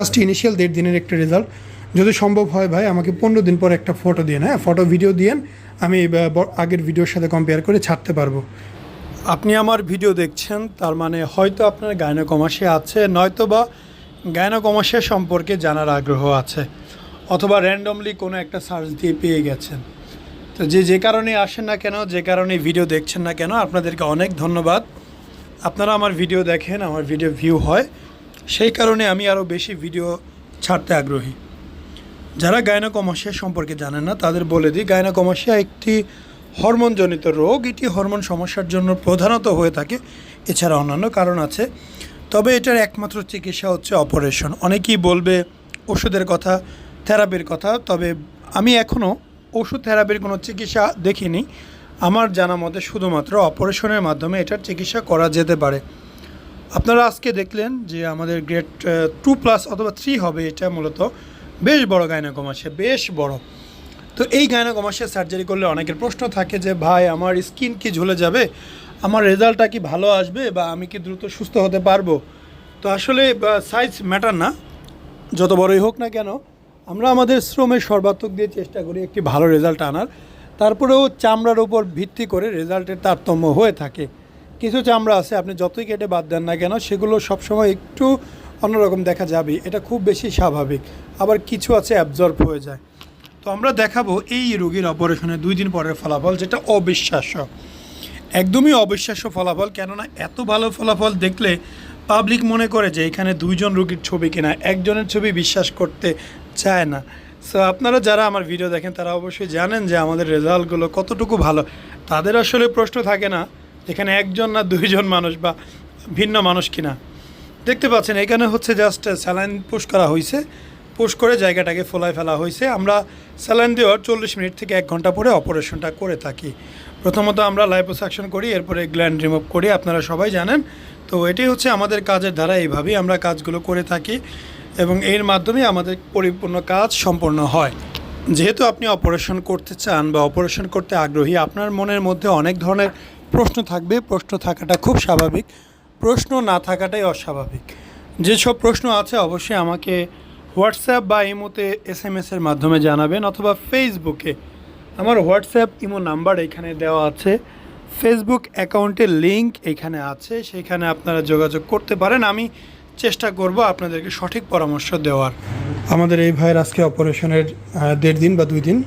Just initial দেড় দিনের একটা রেজাল্ট যদি সম্ভব হয় ভাই, আমাকে পনেরো দিন পর একটা ফটো দিন হ্যাঁ? ফটো ভিডিও দিয়েন, আমি আগের ভিডিওর সাথে কম্পেয়ার করে ছাড়তে পারব। আপনি আমার ভিডিও দেখছেন, তার মানে হয়তো আপনার গায়নকমাসে আছে নয়তো বা গায়নকমাসের সম্পর্কে জানার আগ্রহ আছে, অথবা র্যান্ডমলি কোনো একটা সার্চ দিয়ে পেয়ে গেছেন। তো যে যে কারণে আসেন না কেন, যে কারণে ভিডিও দেখছেন না কেন, আপনাদেরকে অনেক ধন্যবাদ। আপনারা আমার ভিডিও দেখেন, আমার ভিডিও ভিউ হয়। সেই কারণে আমি আরও বেশি ভিডিও ছাড়তে আগ্রহী। যারা গায়নাকমাসিয়া সম্পর্কে জানেন না, তাদের বলে দিই গায়নাকমাসিয়া একটি হরমোনজনিত রোগ। এটি হরমোন সমস্যার জন্য প্রধানত হয়ে থাকে, এছাড়া অন্যান্য কারণ আছে। তবে এটার একমাত্র চিকিৎসা হচ্ছে অপারেশন। অনেকেই বলবে ওষুধের কথা, থেরাপির কথা, তবে আমি এখনও ওষুধ থেরাপির কোনো চিকিৎসা দেখিনি। আমার জানা মতে শুধুমাত্র অপারেশনের মাধ্যমে এটার চিকিৎসা করা যেতে পারে। আপনারা আজকে দেখলেন যে আমাদের গ্রেড টু প্লাস অথবা থ্রি হবে এটা মূলত বেশ বড় গায়নাকমাসে বেশ বড়। তো এই গায়নাকমাসে সার্জারি করলে অনেকের প্রশ্ন থাকে যে, ভাই, আমার স্কিন কি ঝুলে যাবে? আমার রেজাল্টটা কি ভালো আসবে বা আমি কি দ্রুত সুস্থ হতে পারব? তো আসলে সাইজ ম্যাটার না। যত বড়ই হোক না কেন, আমরা আমাদের শ্রমের সর্বাত্মক দিয়ে চেষ্টা করি একটি ভালো রেজাল্ট আনার। তারপরেও চামড়ার উপর ভিত্তি করে রেজাল্টের তারতম্য হয়ে থাকে। কিছু চামড়া আছে, আপনি যতই কেটে বাদ দেন না কেন, সেগুলো সবসময় একটু অন্যরকম দেখা যাবে। এটা খুব বেশি স্বাভাবিক। আবার কিছু আছে অ্যাবজর্ব হয়ে যায়। তো আমরা দেখাবো এই রোগীর অপারেশনের দুই দিন পরের ফলাফল, যেটা অবিশ্বাস্য। একদমই অবিশ্বাস্য ফলাফল, কেননা এত ভালো ফলাফল দেখলে পাবলিক মনে করে যে এখানে দুইজন রোগীর ছবি কিনা, একজনের ছবি বিশ্বাস করতে চায় না। সো আপনারা যারা আমার ভিডিও দেখেন, তারা অবশ্যই জানেন যে আমাদের রেজাল্টগুলো কতটুকু ভালো। তাদের আসলে প্রশ্ন থাকে না এখানে একজন না দুইজন মানুষ বা ভিন্ন মানুষ কিনা? দেখতে পাচ্ছেন, এখানে হচ্ছে জাস্ট স্যালাইন পুশ করা হয়েছে পুশ করে জায়গাটাকে ফোলায় ফেলা হয়েছে আমরা স্যালাইন দেওয়ার চল্লিশ মিনিট থেকে এক ঘণ্টা পরে অপারেশনটা করে থাকি। প্রথমত আমরা লাইপোসাকশন করি, এরপরে গ্ল্যান্ড রিমুভ করি, আপনারা সবাই জানেন। তো এটি হচ্ছে আমাদের কাজের ধারা এইভাবেই আমরা কাজগুলো করে থাকি এবং এর মাধ্যমে আমাদের পরিপূর্ণ কাজ সম্পন্ন হয়। যেহেতু আপনি অপারেশন করতে চান বা অপারেশন করতে আগ্রহী, আপনার মনের মধ্যে অনেক ধরনের প্রশ্ন থাকবে, প্রশ্ন থাকাটা খুব স্বাভাবিক, প্রশ্ন না থাকাটাই অস্বাভাবিক। যেসব প্রশ্ন আছে অবশ্যই আমাকে হোয়াটসঅ্যাপ বা ইমোতে এস এম এসের মাধ্যমে জানাবেন অথবা ফেসবুকে। আমার হোয়াটসঅ্যাপ, ইমো নাম্বার এখানে দেওয়া আছে। ফেসবুক অ্যাকাউন্টের লিংক এখানে আছে, সেখানে আপনারা যোগাযোগ করতে পারেন। আমি চেষ্টা করব আপনাদেরকে সঠিক পরামর্শ দেওয়ার। আমাদের এই ভাইয়ের আজকে অপারেশনের দেড় দিন বা দুই দিন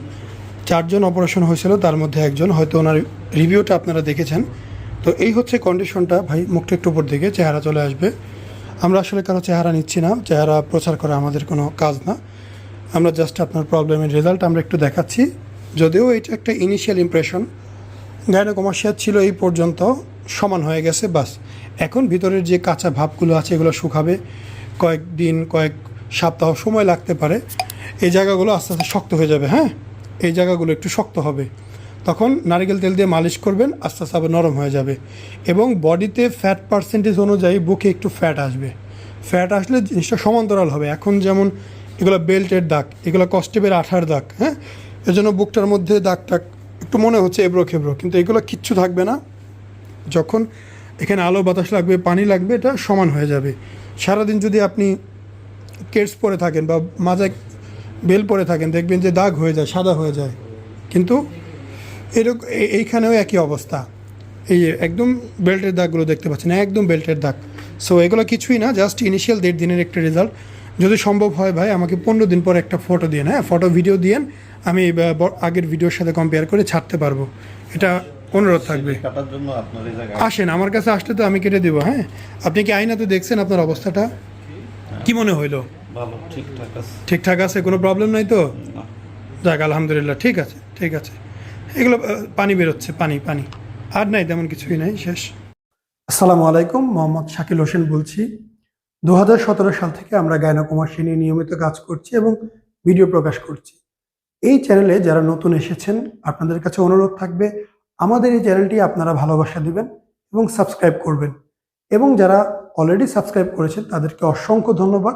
চারজন অপারেশন হয়েছিল, তার মধ্যে একজন, হয়তো ওনার রিভিউটা আপনারা দেখেছেন। তো এই হচ্ছে কন্ডিশনটা, ভাই, মুখটা একটু উপর দিকে, চেহারা চলে আসবে। আমরা আসলে কারও চেহারা নিচ্ছি না, চেহারা প্রচার করা আমাদের কোনো কাজ না। আমরা জাস্ট আপনার প্রবলেমের রেজাল্ট আমরা একটু দেখাচ্ছি। যদিও এটা একটা ইনিশিয়াল ইমপ্রেশন গাইনোকমাসিয়া ছিল এই পর্যন্ত, সমান হয়ে গেছে, বাস। এখন ভিতরের যে কাঁচা ভাবগুলো আছে, এগুলো শুকাবে, কয়েকদিন, কয়েক সপ্তাহ সময় লাগতে পারে, এই জায়গাগুলো আস্তে আস্তে শক্ত হয়ে যাবে হ্যাঁ? এই জায়গাগুলো একটু শক্ত হবে। তখন নারিকেল তেল দিয়ে মালিশ করবেন, আস্তে আস্তে আবার নরম হয়ে যাবে এবং বডিতে ফ্যাট পার্সেন্টেজ অনুযায়ী বুকে একটু ফ্যাট আসবে। ফ্যাট আসলে জিনিসটা সমান্তরাল হবে। এখন যেমন এগুলো বেল্টের দাগ, এগুলো কস্টেপের আঠার দাগ হ্যাঁ? এজন্য বুকটার মধ্যে দাগ টাগ একটু মনে হচ্ছে এবড়ো খেবড়ো, কিন্তু এগুলো কিচ্ছু থাকবে না। যখন এখানে আলো বাতাস লাগবে, পানি লাগবে, এটা সমান হয়ে যাবে। সারাদিন যদি আপনি কেটস পরে থাকেন বা মাজায় বেল পরে থাকেন দেখবেন যে দাগ হয়ে যায় সাদা হয়ে যায়। কিন্তু এরকম এইখানেও একই অবস্থা। এই একদম বেল্টের দাগগুলো দেখতে পাচ্ছেন একদম বেল্টের দাগ। সো এগুলো কিছুই না জাস্ট ইনিশিয়াল দেড় দিনের একটা রেজাল্ট যদি সম্ভব হয় ভাই আমাকে পনেরো দিন পর একটা ফটো দিন হ্যাঁ? ফটো ভিডিও দিয়েন আমি আগের ভিডিওর সাথে কম্পেয়ার করে ছাড়তে পারব। এটা অনুরোধ থাকবে। আসেন আমার কাছে আসলে তো আমি কেটে দেবো হ্যাঁ? আপনি কি আইনাতে দেখছেন আপনার অবস্থাটা? কি মনে হইল? ভালো ঠিকঠাক আছে। ঠিকঠাক আছে কোনো প্রবলেম নাই তো। যাক আলহামদুলিল্লাহ ঠিক আছে ঠিক আছে। এগুলো পানি বেরোচ্ছে পানি পানি। আর নাই তেমন কিছুই নাই শেষ। আসসালামু আলাইকুম মোহাম্মদ শাকিল হোসেন বলছি। দু হাজার সতেরো সাল থেকে আমরা গায়নাকুমার নিয়ে নিয়মিত কাজ করছি এবং ভিডিও প্রকাশ করছি। এই চ্যানেলে যারা নতুন এসেছেন আপনাদের কাছে অনুরোধ থাকবে আমাদের এই চ্যানেলটি আপনারা ভালোবাসা দিবেন এবং সাবস্ক্রাইব করবেন। এবং যারা অলরেডি সাবস্ক্রাইব করেছেন তাদেরকে অসংখ্য ধন্যবাদ।